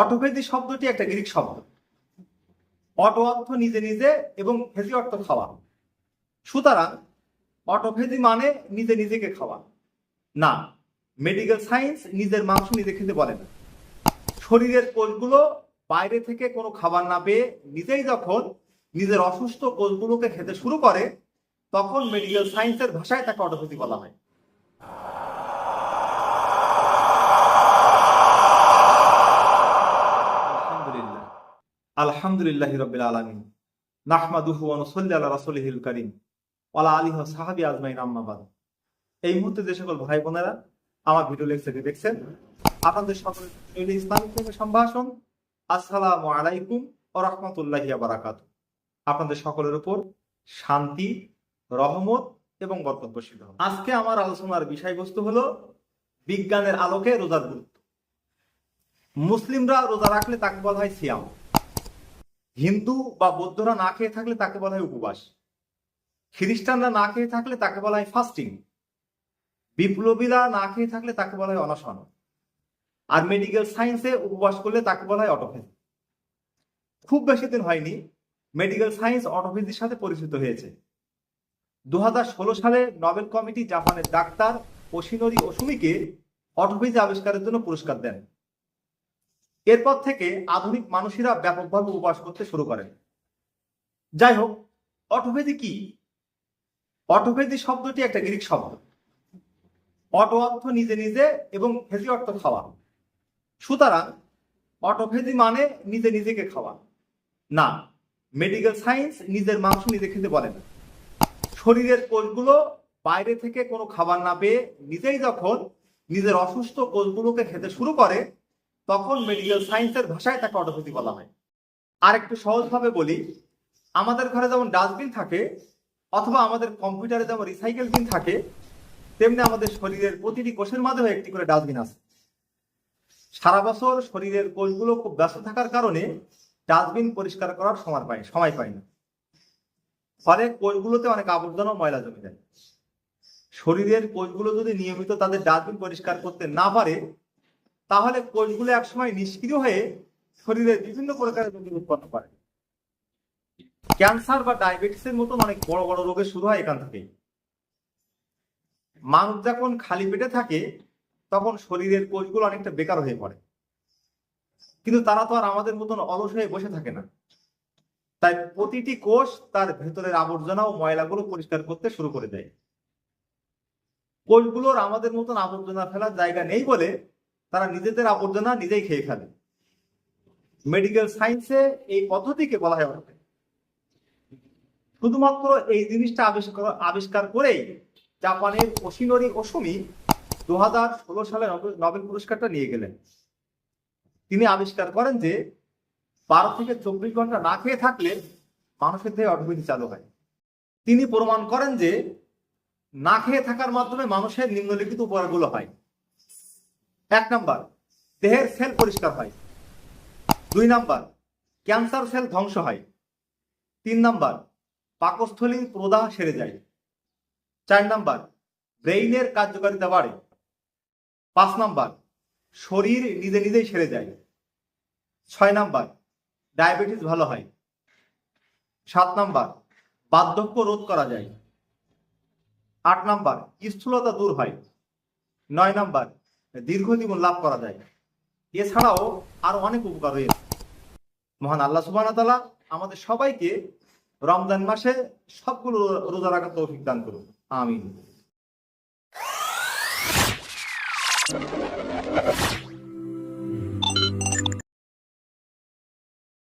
Autophagy শব্দটি একটা Greek শব্দ। অটো অর্থ নিজে নিজে এবং ফেজি অর্থ খাওয়া। সুতরাং অটোফেজি মানে নিজে নিজেকে খাওয়া। না মেডিকেল সায়েন্স নিজের মাংস নিজে খেতে বলে না। শরীরের কোষগুলো বাইরে থেকে কোনো খাবার না পেয়ে নিজেই যখন নিজের অসুস্থ কোষগুলোকে খেতে শুরু করে, তখন মেডিকেল সায়েন্সের ভাষায় তাকে অটোপ্যাথি বলা হয় আলহামদুলিল্লাহ আলহামদুলিল্লাহ রবিল আলমিন। নাহমাদুহু অনুসল্লি আল্লাহ রাসুলহিল করিম। ওয়ালা আলিহ সাহাবি আজমাইন আম্মাবাদ এই মুহূর্তে যে সকল ভাই বোনেরা আমার ভিডিও লেকচারটি দেখছেন, আপনাদের সকল ইসলামিক সম্ভাষণ, আসসালামু আলাইকুম ও রহমতুল্লাহি বারাকাত আপনাদের সকলের উপর শান্তি, রহমত এবং বরকত বর্ষিত আজকে আমার আলোচনার বিষয়বস্তু হলো বিজ্ঞানের আলোকে রোজার গুরুত্ব। মুসলিমরা রোজা রাখলে তাকে বলা হয় সিয়াম। হিন্দু বা বৌদ্ধরা না খেয়ে থাকলে তাকে বলা হয় উপবাস। খ্রিস্টানরা না খেয়ে থাকলে তাকে বলা হয় ফাস্টিং বিপ্লবীরা না খেয়ে থাকলে তাকে বলা হয় অনশন। আর মেডিকেল সায়েন্সে উপবাস করলে তাকে বলা হয় অটোফেজি খুব বেশি দিন হয়নি মেডিকেল সায়েন্স অটোফেজির সাথে পরিচিত হয়েছে। দু হাজার ষোলো সালে নোবেল কমিটি জাপানের ডাক্তার ওশিনোরি ওসুমিকে অটোফেজি আবিষ্কারের জন্য পুরস্কার দেন। এরপর থেকে আধুনিক মানুষেরা ব্যাপকভাবে উপবাস করতে শুরু করেন। যাই হোক অটোফেজি কি? অটোফেজি শব্দটি একটা গ্রিক শব্দ। অটো অর্থ নিজে নিজে এবং ফেজি অর্থ খাওয়া। সুতরাং অটোফেজি মানে নিজে নিজেকে খাওয়া। না মেডিকেল সায়েন্স নিজের মাংস নিজে খেতে বলে না। শরীরের কোষগুলো বাইরে থেকে কোনো খাবার না পেয়ে নিজেই যখন নিজের অসুস্থ কোষগুলোকে খেতে শুরু করে তখন মেডিকেল সায়েন্সের ভাষায় তাকে অটোপ্যাথি বলা হয়। আর একটু সহজভাবে বলি, আমাদের ঘরে যেমন ডাস্টবিন থাকে, অথবা আমাদের কম্পিউটারে যেমন রিসাইকেল বিন থাকে, তেমনি আমাদের শরীরের প্রতিটি কোষের মাঝেও একটি করে ডাস্টবিন আছে। সারা বছর শরীরের কোষগুলো খুব ব্যস্ত থাকার কারণে ডাস্টবিন পরিষ্কার করার সময় পায় সময় পায় না। ফলে কোষগুলোতে অনেক আবর্জনা ময়লা জমে যায়। শরীরের কোষগুলো যদি নিয়মিত তাদের ডাস্টবিন পরিষ্কার করতে না পারে তাহলে কোষগুলো একসময় নিষ্ক্রিয় হয়ে শরীরের বিভিন্ন প্রকারের রোগ উৎপন্ন করে। ক্যান্সার বা ডায়াবেটিসের মতন অনেক বড় বড় রোগের শুরু হয় এখান থেকেই। মানুষ যখন খালি পেটে থাকে, তখন শরীরের কোষগুলো অনেকটা বেকার হয়ে পড়ে। কিন্তু তারা তো আর আমাদের মতন অলস হয়ে বসে থাকে না। তাই প্রতিটি কোষ তার ভেতরের আবর্জনা ও ময়লাগুলো পরিষ্কার করতে শুরু করে দেয়। কোষগুলোর আমাদের মতন আবর্জনা ফেলার জায়গা নেই বলে তারা নিজেদের আবর্জনা নিজেই খেয়ে ফেলে। মেডিকেল সায়েন্সে এই পদ্ধতিকে বলা হয় অটোপেথি। শুধুমাত্র এই জিনিসটা আবিষ্কার আবিষ্কার করেই জাপানের ওশিনোরি ওসুমি দু সালে নোবেল- পুরস্কারটা নিয়ে গেলেন। তিনি আবিষ্কার করেন যে বারো থেকে চব্বিশ ঘণ্টা না খেয়ে থাকলে মানুষের দেহে অটোপেথি চালু হয়। তিনি প্রমাণ করেন যে না খেয়ে থাকার মাধ্যমে মানুষের নিম্নলিখিত উপকারগুলো হয়। এক নাম্বার, দেহের সেল পরিষ্কার হয়। দুই নাম্বার, ক্যান্সার সেল ধ্বংস হয়। তিন নাম্বার, পাকস্থলীর প্রদাহ সেরে যায়। চার নাম্বার, ব্রেইনের কার্যকারিতা বাড়ে। পাঁচ নাম্বার, শরীর নিজে নিজেই সেরে যায়। ছয় নাম্বার, ডায়াবেটিস ভালো হয়। সাত নাম্বার, বার্ধক্য রোধ করা যায়। আট নাম্বার, স্থূলতা দূর হয়। নয় নাম্বার দীর্ঘজীবন লাভ করা যায়। এছাড়াও আরও অনেক উপকার রয়েছে। মহান আল্লাহ সুবাহ আমাদের সবাইকে রমজান মাসে সবগুলো রোজা রাখার তৌফিক দান করুন। আমিন।